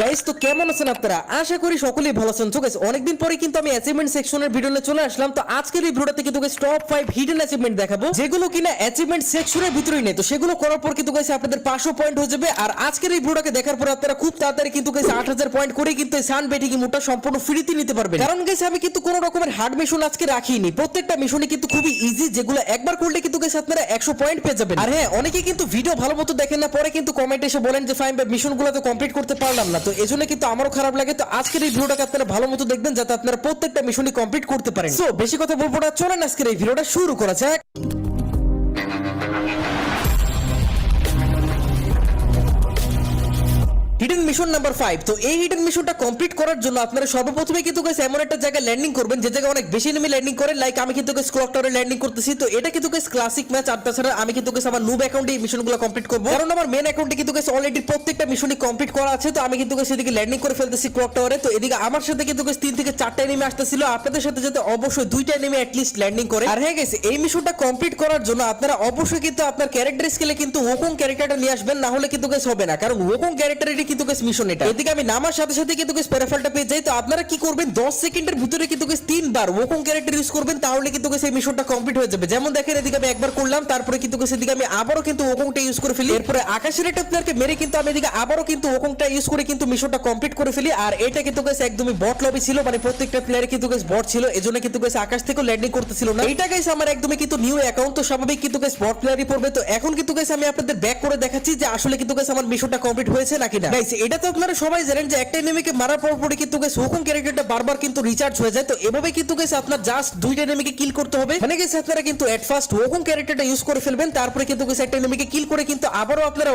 Guys তো কেমন আছেন আপনারা? আশা করি সকলেই ভালো আছেন। গাইস অনেকদিন পরে কিন্তু আমি অ্যাচিভমেন্ট সেকশনের ভিডিও চলে আসলাম। তো আজকের এই ভিডিওতে কিন্তু টপ 5 হিডেন অ্যাচিভমেন্ট দেখাবো। যেগুলো কিনা অ্যাচিভমেন্ট সেকশনের ভিতরেই নেই। তো সেগুলো করার পর কিন্তু আপনাদের 500 পয়েন্ট হয়ে যাবে। আর আজকের এই ভিডিওটাকে দেখার পর আপনারা খুব তাড়াতাড়ি কিন্তু গাইস 8000 পয়েন্ট করে কিন্তু এই সান বেটিং সম্পূর্ণ ফ্রিতে নিতে কারণ আমি কিন্তু কোনো রকমের হার্ড মিশন আজকে রাখিনি। প্রত্যেকটা মিশনে কিন্তু খুবই ইজি যেগুলো একবার করলে কিন্তু আপনারা 100 পয়েন্ট পেয়ে যাবেন। আর হ্যাঁ অনেকে কিন্তু ভিডিও ভালো মতো দেখেন না। পরে কিন্তু কমেন্ট এসে বলেন যে ফাইন মিশনগুলো তো কমপ্লিট করতে পারলাম না। তো এজন্য কিন্তু আমারও খারাপ লাগে। তো আজকের এই ভিডিওটাকে আপনারা ভালো মতো দেখবেন, যাতে আপনারা প্রত্যেকটা মিশনই কমপ্লিট করতে পারেন। তো বেশি কথা বলব না। চলেন আজকের এই ভিডিওটা শুরু করা যাক। হিডেন মিশন নাম্বার ফাইভ তো এই হিডেন মিশনটা কমপ্লিট করার জন্য আপনারা সর্বপ্রথমে কিন্তু এমন একটা জায়গায় ল্যান্ডিং করবেন যে জায়গায় অনেক বেশি এনিমি ল্যান্ডিং করেন লাইক আমি কিন্তু টাওয়ারে ল্যান্ডিং করতেছি। তো এটা কিন্তু ক্লাসিক ম্যাচ আর তাছাড়া আমি কিন্তু guys আমার নুব অ্যাকাউন্টে এই মিশনগুলো কমপ্লিট করব। কারণ আমার মেন অ্যাকাউন্টে কিন্তু অলরেডি প্রত্যেকটা মিশনই কমপ্লিট করা আছে। তো আমি কিন্তু guys এদিকে ল্যান্ডিং করে ফেলতেছি ক্লক টাওয়ারে তো এদিকে আমার সাথে কিন্তু তিন থেকে চারটা এনিমি আসতেছিল। আপনাদের সাথে যাতে অবশ্যই দুইটা এনিমি লিস্ট ল্যান্ডিং করে। আর হ্যাঁ গেছে এই মিশনটা কমপ্লিট করার জন্য আপনারা অবশ্যই কিন্তু আপনার ক্যারেক্টার স্কেলে কিন্তু ওকং ক্যারেক্টারটা নিয়ে আসবেন। না হলে কিন্তু guys হবে না। কারণ ওকং ক্যারেক্টারেরই কিন্তু guys মিশন এটা এদিকে আমি নামার সাথে সাথে কিন্তু guys প্যারাফলটা পেয়ে যাই তো আপনারা কি করবেন 10 সেকেন্ডের ভিতরে কিন্তু guys তিনবার ওকং ক্যারেক্টার ইউজ করবেন তাহলে কিন্তু guys এই মিশনটা কমপ্লিট হয়ে যাবে যেমন দেখেন এদিকে আমি একবার করলাম তারপরে কিন্তু guys এদিকে আমি আবারও কিন্তু ওকংটা ইউজ করে ফেলি এরপরে আকাশের একটা প্লেয়ারকে মেরে কিন্তু আমি এদিকে আবারও কিন্তু ওকংটা ইউজ করে কিন্তু মিশনটা কমপ্লিট করে ফেলি আর এটা কিন্তু guys একদমই বট লবি ছিল মানে প্রত্যেকটা প্লেয়ারে কিন্তু guys বট ছিল এজন্য কিন্তু guys আকাশ থেকে ল্যান্ডিং করতেছিল না এটা গাইস আমার একদমই কিন্তু নিউ অ্যাকাউন্ট তো স্বাভাবিক কিন্তু guys বট প্লেয়ারই পড়বে তো এখন কিন্তু guys আমি আপনাদের ব্যাক করে দেখাচ্ছি যে আসলে কিন্তু guys আমার মিশনটা কমপ্লিট হয়েছে নাকি না এটা তো আপনারা সবাই জানেন যে একটা এনিমিকে মারার পর পরে কিন্তু ক্যারেক্টারটা বারবার কিন্তু রিচার্জ হয়ে যায়। তো এভাবে কিন্তু আপনার জাস্ট দুইটা এনিমিকে কিল করতে হবে। মানে আপনারা কিন্তু ফার্স্ট ক্যারেক্টারটা ইউজ করে ফেলবেন, তারপরে কিন্তু একটা এনিমিকে কিল করে কিন্তু আবারও আপনারা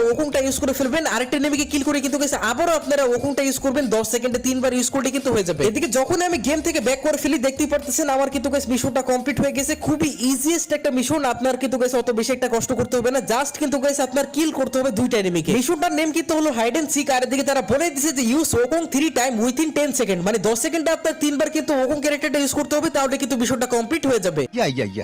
ইউজ করে ফেলবেন। আরেকটা এনিমিকে কিল করে কিন্তু আবারও আপনারা ইউজ করবেন। 10 সেকেন্ডে তিনবার ইউজ করলে কিন্তু হয়ে যাবে। এদিকে যখন আমি গেম থেকে ব্যাক করে ফেলি, দেখতেই পারতেছেন আমার কিন্তু মিশনটা কমপ্লিট হয়ে গেছে। খুবই ইজিয়েস্ট একটা মিশন আপনার কিন্তু গাইস অত বেশি একটা কষ্ট করতে হবে না। জাস্ট কিন্তু গাইস আপনার কিল করতে হবে দুইটা এনিমিকে মিশনটার নেম কিন্তু হলো হাইড এন্ড সিক আর এদিকে তারা বলে দিয়েছে যে use ওকং three time within ten second মানে দশ সেকেন্ডে আপনার তিনবার কিন্তু ওকং ক্যারেক্টারটা ইউজ করতে হবে তাহলে কিন্তু মিশনটা কমপ্লিট হয়ে যাবে.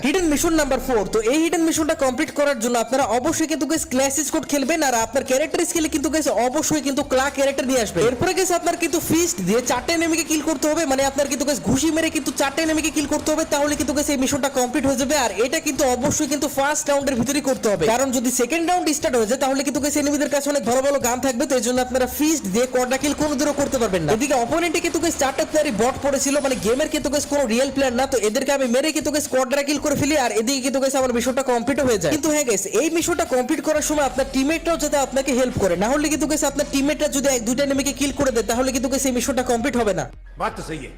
হিডেন মিশন নাম্বার ফোর তো এই হিডেন মিশনটা কমপ্লিট করার জন্য আপনারা অবশ্যই কিন্তু গাইস ক্লাস স্কোর খেলবেন আর আপনার ক্যারেক্টার স্কিলে কিন্তু গাইস অবশ্যই কিন্তু ক্লা ক্যারেক্টার নিয়ে আসবে এরপরে গাইস আপনার কিন্তু ফিস্ট দিয়ে চারটে এনিমিকে কিল করতে হবে মানে আপনার কিন্তু গাইস ঘুষি মেরে কিন্তু চারটে এনিমিকে কিল করতে হবে তাহলে কিন্তু গাইস এই মিশনটা কমপ্লিট হয়ে যাবে আর এটা কিন্তু অবশ্যই কিন্তু ফার্স্ট রাউন্ডের ভিতরেই করতে হবে। কারণ যদি সেকেন্ড রাউন্ড স্টার্ট হয়ে যায় তাহলে কিন্তু গাইস এনিমিদের কাছে অনেক ভালো ভালো গান থাকবে তো এই জন্য আপনারা ফিস্ট দিয়ে কিল করতে পারবেন না। এদিকে অপোনেন্টে কিন্তু গেস চারটা প্লেয়ারই বট পড়েছিল মানে গেমের কিন্তু গেস কোনো রিয়েল প্লেয়ার না, তো এদেরকে আমি মেরে কিন্তু গেস কোয়াড্রা কিল করে ফেলি, আর এদিকে কিন্তু গেস আমার মিশনটা কমপ্লিট হয়ে যায়। কিন্তু হ্যাঁ গেস এই মিশনটা কমপ্লিট করার সময় আপনার টিমমেটরাও যাতে আপনাকে হেল্প করে, না হলে কিন্তু গেস আপনার টিমমেটরা যদি এক দুইটা নেমেকে কিল করে দেয়, তাহলে কিন্তু গেস এই মিশনটা কমপ্লিট হবে না। বাত তো সহি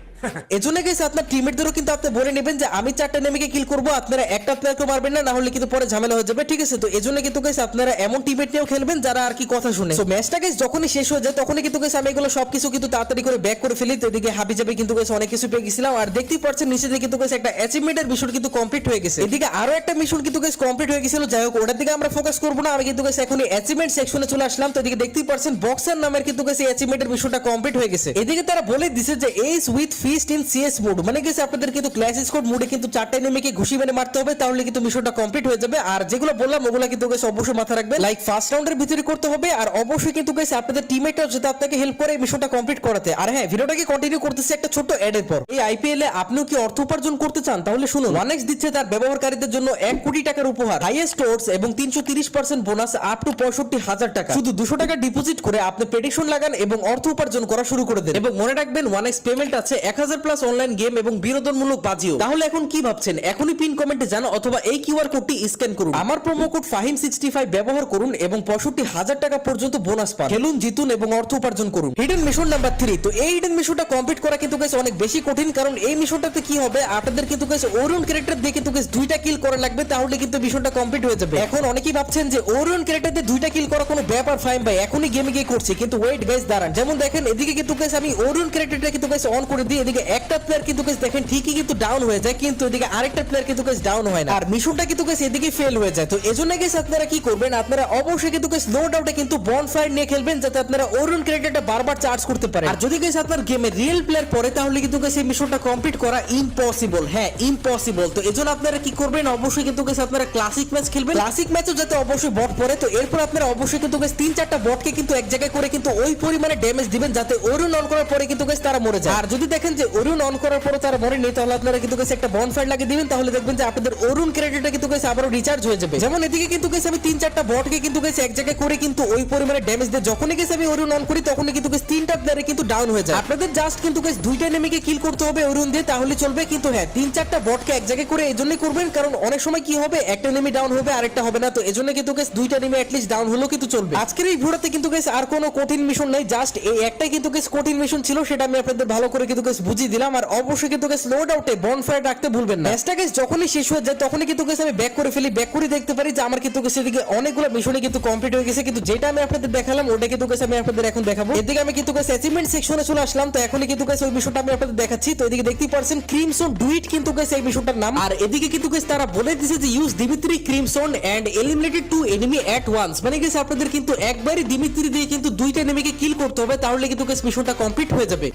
এজন্য গেছে আপনার টিমমেটদেরও কিন্তু আপনি বলে নেবেন যে আমি চারটা নেমিকে কিল করব, আপনারা একটা প্লেয়ারকে মারবেন না না কিন্তু পরে ঝামেলা হয়ে যাবে, ঠিক আছে? তো এজন্য কিন্তু গেছে আপনারা এমন টিমমেট নিয়েও খেলবেন যারা আর কি কথা শুনে। সো ম্যাচটা গেছে, যখনই শেষ হয়ে যায়, তখনই কিন্তু গেছে আমি এগুলো সবকিছু কিন্তু তাড়াতাড়ি করে ব্যাক করে ফেলি। তো এদিকে হাবি যাবে কিন্তু গেছে, অনেক কিছু পেয়ে গেছিলাম। আর দেখতেই পাচ্ছেন নিচে দিয়ে কিন্তু গেছে একটা অ্যাচিভমেন্টের মিশন কিন্তু কমপ্লিট হয়ে গেছে। এদিকে আরও একটা মিশন কিন্তু গেছে কমপ্লিট হয়ে গেছিল, যাই হোক, ওটার দিকে আমরা ফোকাস করব না, আমি কিন্তু গেছে এখন অ্যাচিভমেন্ট সেকশনে চলে আসলাম। তো এদিকে দেখতেই পাচ্ছেন বক্সার নামের কিন্তু গেছে অ্যাচিভমেন্টের মিশনটা কমপ্লিট হয়ে গেছে। এদিকে তারা বলে দিছে যে ace with fist in CS mode মানে গেছে আপনাদের কিন্তু ক্লাস স্কোর মোডে কিন্তু চারটা এনিমিকে ঘুষি মেরে মারতে হবে তাহলে কিন্তু মিশনটা কমপ্লিট হয়ে যাবে। আর যেগুলো বললাম ওগুলো কিন্তু গেছে অবশ্যই মাথা রাখবে লাইক ফার্স্ট রাউন্ডের ভিতরে করতে হবে আর অবশ্যই কিন্তু গেছে আপনাদের টিমমেটরাও যাতে আপনাকে হেল্প করে মিশনটা কমপ্লিট করাতে। আর হ্যাঁ ভিডিওটাকে কন্টিনিউ করতেছি একটা ছোট্ট অ্যাড এর পর। এই আইপিএল এ আপনিও কি অর্থ উপার্জন করতে চান? তাহলে শুনুন ওয়ানেক্স দিচ্ছে তার ব্যবহারকারীদের জন্য এক কোটি টাকার উপহার হাইয়েস্ট ওটস এবং তিনশো তিরিশ পার্সেন্ট বোনাস আপ টু পঁয়ষট্টি হাজার টাকা। শুধু দুশো টাকা ডিপোজিট করে আপনি পেটিশন লাগান এবং অর্থ উপার্জন করা শুরু করে দেন। এবং মনে রাখবেন ওয়ানেক্স পেমেন্ট আছে এক হাজার প্লাস অনলাইন গেম এবং বিনোদনমূলক বাজিও। তাহলে এখন কি ভাবছেন? এখনই পিন কমেন্টে যান অথবা এই কিউআর কোডটি স্ক্যান করুন। আমার promo code Fahim sixty five ব্যবহার করুন এবং পঁয়ষট্টি হাজার টাকা পর্যন্ত বোনাস পান। খেলুন, জিতুন এবং অর্থ উপার্জন করুন। হিডেন মিশন নাম্বার থ্রি তো এই হিডেন মিশনটা কমপ্লিট করা কিন্তু গেছে অনেক বেশি কঠিন, কারণ এই মিশনটাতে কি হবে? আপনাদের কিন্তু গেছে ওরিয়ন ক্যারেক্টার দিয়ে কিন্তু গেছে দুইটা কিল করা লাগবে, তাহলে কিন্তু মিশনটা কমপ্লিট হয়ে যাবে। এখন অনেকেই ভাবছেন যে ওরিয়ন ক্যারেক্টার দিয়ে দুইটা কিল করা কোনো ব্যাপার ফাইম ভাই, এখনই গেমে গিয়ে করছি। কিন্তু ওয়েট গাইস দাঁড়ান। যেমন দেখেন, এদিকে কিন্তু গেছে আমি ওরিয়ন ক্যারেক্টারটা কিন্তু গেছে অন করে দিয়ে এদিকে একটা প্লেয়ার কিন্তু guys, দেখেন ঠিকই কিন্তু ডাউন হয়ে যায়, কিন্তু এদিকে আরেকটা প্লেয়ার কিন্তু গাইস ডাউন হয় না। আর মিশনটা কিন্তু guys, এদিকে ফেল হয়ে যায়। তো এজন্য গেছে আপনারা কি করবেন? আপনারা অবশ্যই কিন্তু গাইস নো ডাউটে কিন্তু বন ফায়ার নিয়ে খেলবেন, যাতে আপনারা অরুণ ক্রেডিটটা বারবার চার্জ করতে পারেন। আর যদি গেছে আপনার গেমে রিয়েল প্লেয়ার পড়ে, তাহলে কিন্তু guys, এই মিশনটা কমপ্লিট করা ইম্পসিবল হ্যাঁ ইম্পসিবল তো এজন্য আপনারা কি করবেন? অবশ্যই কিন্তু guys, আপনারা ক্লাসিক ম্যাচ খেলবেন। ক্লাসিক ম্যাচও যাতে অবশ্যই বট পড়ে, তো এরপর আপনারা অবশ্যই কিন্তু guys, তিন চারটা বটকে কিন্তু এক জায়গায় করে কিন্তু ওই পরিমাণে ড্যামেজ দিবেন, যাতে অরুণ অন করার পরে কিন্তু guys, তারা মরে যায়। আর যদি দেখেন যে অরুণ অন করার পরে তারা মরেনি তাহলে আপনারা কিন্তু guys একটা বন ফায়ার লাগিয়ে দিবেন, তাহলে দেখবেন যে আপনাদের অরুণ ক্রেডিটটা কিন্তু guys আবারও রিচার্জ হয়ে যাবে। যেমন এদিকে কিন্তু guys আমি তিন চারটা বটকে কিন্তু guys এক জায়গায় করে কিন্তু ওই পরিমাণে ড্যামেজ দেয় যখনই গেছে আমি অরুণ অন করি, তখনই কিন্তু guys তিনটা প্লেয়ারে কিন্তু ডাউন হয়ে যায়। আপনাদের জাস্ট কিন্তু guys দুইটা নেমিকে কিল করতে হবে অরুণ দিয়ে, তাহলে চলবে কিন্তু হ্যাঁ তিন চারটা বটকে এক জায়গায় করে এই জন্যই করবেন, কারণ অনেক সময় কি হবে, একটা নেমি ডাউন হবে, আরেকটা হবে না, তো এজন্য কিন্তু guys দুইটা নেমে অ্যাটলিস্ট ডাউন হলেও কিন্তু চলবে। আজকের এই ভিডিওতে কিন্তু guys আর কোনো কঠিন মিশন নেই জাস্ট এই একটাই কিন্তু guys কঠিন মিশন ছিল, সেটা আমি আপনাদের ভালো করে কিন্তু guys বুঝিয়ে দিলাম আর অবশ্যই কিন্তু guys নো ডাউটে বন ফায়ার রাখতে ভুলবেন না ম্যাচটা guys যখনই শেষ হয়ে যায় তখনই কিন্তু guys আমি ব্যাক করে ফেলি ব্যাক করে দেখতে পারি যে আমার কিন্তু guys এদিকে অনেকগুলো মিশনে কিন্তু কমপ্লিট হয়ে গেছে কিন্তু যেটা আমি আপনাদের দেখালাম ওটা কিন্তু guys আমি আপনাদের এখন দেখাবো এদিকে আমি কিন্তু guys অ্যাচিভমেন্ট সেকশনে চলে আসলাম তো এখনই কিন্তু guys ওই মিশনটা আমি আপনাদের দেখাচ্ছি তো এদিকে দেখতেই পারছেন ক্রিমসন ডুইট কিন্তু guys এই মিশনটার নাম আর এদিকে কিন্তু guys তারা বলে দিয়েছে যে use Dimitri crimson and eliminated two enemy at once মানে guys আপনাদের কিন্তু একবারই দিমিত্রি দিয়ে কিন্তু দুইটা এনিমিকে কিল করতে হবে তাহলে কিন্তু guys মিশনটা কমপ্লিট হয়ে যাবে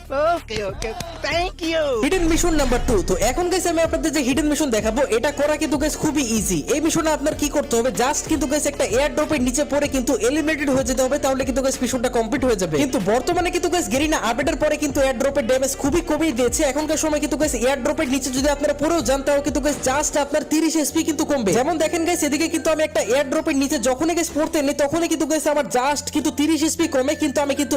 এখনকার সময় কিন্তু এয়ার ড্রপের নিচে যদি আপনারা পড়েও কিন্তু জাস্ট আপনার 30 এসপি কিন্তু কমবে। যেমন দেখেন এদিকে কিন্তু আমি একটা এয়ার নিচে যখনই পড়তে নেই তখনই কিন্তু আমার জাস্ট কিন্তু 30 এসপি কমে, কিন্তু আমি কিন্তু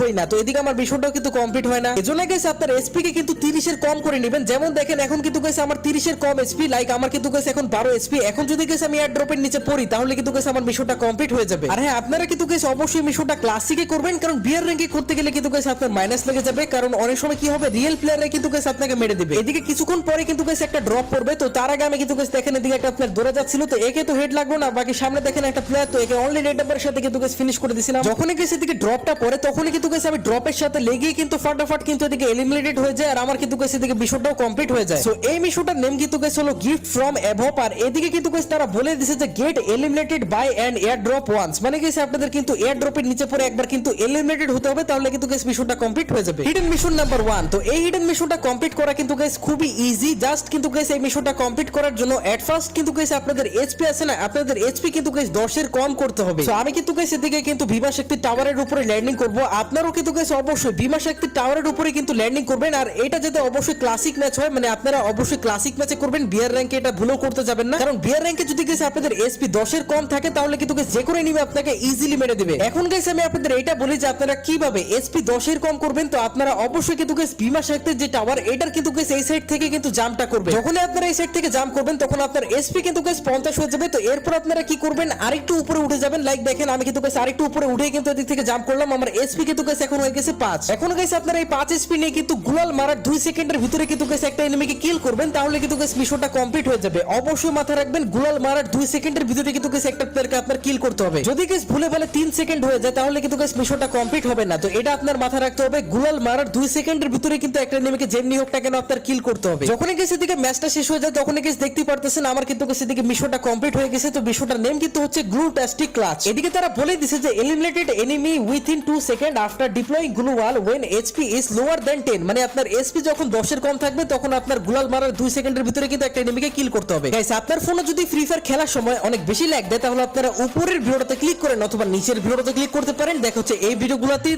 হই না। তো এদিকে আমার কিন্তু কমপ্লিট হয় না। এজন্য গাইস আপনার এসপি কে কিন্তু 30 এর কম করে নেবেন যেমন দেখেন এখন কিন্তু গাইস আমার 30 এর কম এসপি লাইক আমার কিন্তু গাইস এখন 12 এসপি এখন যদি গাইস আমি এয়ার ড্রপের নিচে পড়ি তাহলে কিন্তু গাইস আমার মিশনটা কমপ্লিট হয়ে যাবে আর হ্যাঁ আপনারা কিন্তু গাইস অবশ্যই মিশনটা ক্লাসিকে করবেন কারণ বিয়ার র্যাঙ্কে করতে গেলে কিন্তু গাইস আপনার মাইনাস লেগে যাবে কারণ অনেক সময় কি হবে রিয়েল প্লেয়াররা কিন্তু গাইস আপনাকে মেরে দিবে এদিকে কিছুক্ষণ পরে কিন্তু গাইস একটা ড্রপ পড়বে তো তার আগে আমি কিন্তু গাইস দেখেন এদিকে একটা প্লেয়ার দৌড়ে যাচ্ছিল তো একে তো হেড লাগল না বাকি সামনে দেখেন একটা প্লেয়ার তো একে অনলি রেড নাম্বারের সাথে কিন্তু গাইস ফিনিশ করে দিছিলাম যখনই গাইস এদিকে ড্রপটা পড়ে তখনই কিন্তু গাইস আমি ড্রপের সাথে লেগে কিন্তু ফাটাফাট কিন্তু এদিকে এলিমিনেটেড হয়ে যায় আর আমার কিন্তু গাইস এদিকে মিশনটাও কমপ্লিট হয়ে যায় সো এই মিশনটার নেম কিন্তু গাইস হলো গিফট ফ্রম অ্যাভপ আর এদিকে কিন্তু গাইস তারা বলে দিয়েছে যে get eliminated by an air drop once মানে গাইস আপনাদের কিন্তু এয়ার ড্রপের নিচে পড়ে একবার কিন্তু এলিমিনেটেড হতে হবে তাহলে কিন্তু গাইস মিশনটা কমপ্লিট হয়ে যাবে হিডেন মিশন নাম্বার 1 তো এই হিডেন মিশনটা কমপ্লিট করা কিন্তু গাইস খুবই ইজি জাস্ট কিন্তু গাইস এই মিশনটা কমপ্লিট করার জন্য এট ফার্স্ট কিন্তু গাইস আপনাদের এইচপি আছে না আপনাদের এইচপি কিন্তু গাইস 10 এর কম করতে হবে তো আমি কিন্তু গাইস এদিকে কিন্তু ভীমা শক্তি টাওয়ারের উপরে ল্যান্ডিং করব আপনারাও কিন্তু গাইস অবশ্যই ভীমা শক্তি টাওয়ারের উপরে কিন্তু ল্যান্ডিং করবেন। আর এটা যাতে অবশ্যই ক্লাসিক ম্যাচ হয় মানে আপনারা অবশ্যই ক্লাসিক ম্যাচে করবেন। বিয়ার র্যাঙ্কে এটা ভুলও করতে যাবেন না। কারণ বিয়ার র্যাঙ্কে যদি গাইস আপনাদের এসপি 10 এর কম থাকে, তাহলে কিন্তু যে করে নিবে আপনাকে ইজিলি মেরে দিবে। এখন গাইস আমি আপনাদের এটা বলি যে আপনারা কীভাবে এসপি 10 এর কম করবেন, তো আপনারা অবশ্যই কিন্তু ভীমা শক্তির যে টাওয়ার এটার কিন্তু গাইস এই সাইড থেকে কিন্তু জাম্পটা করবেন। যখনই আপনারা এই সাইড থেকে জাম্প করবেন, তখন আপনার এসপি কিন্তু গাইস 50 হয়ে যাবে। তো এরপর আপনারা কি করবেন? আরেকটু উপরে উঠে যাবেন। লাইক দেখেন, আমি কিন্তু গাইস আরেকটু উপরে উঠে কিন্তু এদিক থেকে জাম্প করলাম। আমার এসপি কিন্তু গাইস এখন হয়ে গেছে পাঁচ। এখন গাইস আপনারা 5 এসপি নিয়ে কিন্তু গুলাল মারার 2 সেকেন্ডের ভিতরে কিন্তু গাইস একটা এনিমিকে কিল করবেন, তাহলে কিন্তু গাইস মিশনটা কমপ্লিট হয়ে যাবে। অবশ্যই মাথায় রাখবেন, গুলাল মারার 2 সেকেন্ডের ভিতরে কিন্তু গাইস একটা প্লেয়ারকে আপনার কিল করতে হবে। যদি গাইস ভুলে ভালে 3 সেকেন্ড হয়ে যায়, তাহলে কিন্তু গাইস মিশনটা কমপ্লিট হবে না। তো এটা আপনার মাথায় রাখতে হবে, গুলাল মারার 2 সেকেন্ডের ভিতরে কিন্তু একটা এনিমিকে যেমনি হোক না কেন আপনার কিল করতে হবে। যখনই গাইস এদিকে ম্যাচটা শেষ হয়ে যায়, তখনই গাইস দেখতেই পারতেছেন, আমার কিন্তু গাইস এদিকে মিশনটা কমপ্লিট হয়ে গেছে। তো মিশনটার নেম কিন্তু হচ্ছে গ্লুটাস্টিক ক্লাচ এদিকে তারা বলে দিছে যে eliminated enemy within two second after deploying glue wall when HP is lower than 10 মানে আপনার এসপি যখন 10 এর কম থাকবে, তখন আপনার গুলাল মারার দুই সেকেন্ডের ভিতরে কিন্তু একটা এনিমিকে কিল করতে হবে। গাইস আপনার ফোনে যদি ফ্রি ফায়ার খেলার সময় অনেক বেশি ল্যাগ দেয়, তাহলে আপনারা উপরের ভিডিওটাতে ক্লিক করেন অথবা নিচের ভিডিওটাতে ক্লিক করতে পারেন। দেখা হচ্ছে এই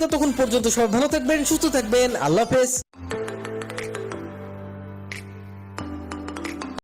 তো তখন পর্যন্ত সবাই ভালো থাকবেন, সুস্থ থাকবেন। আল্লাহ হাফেজ।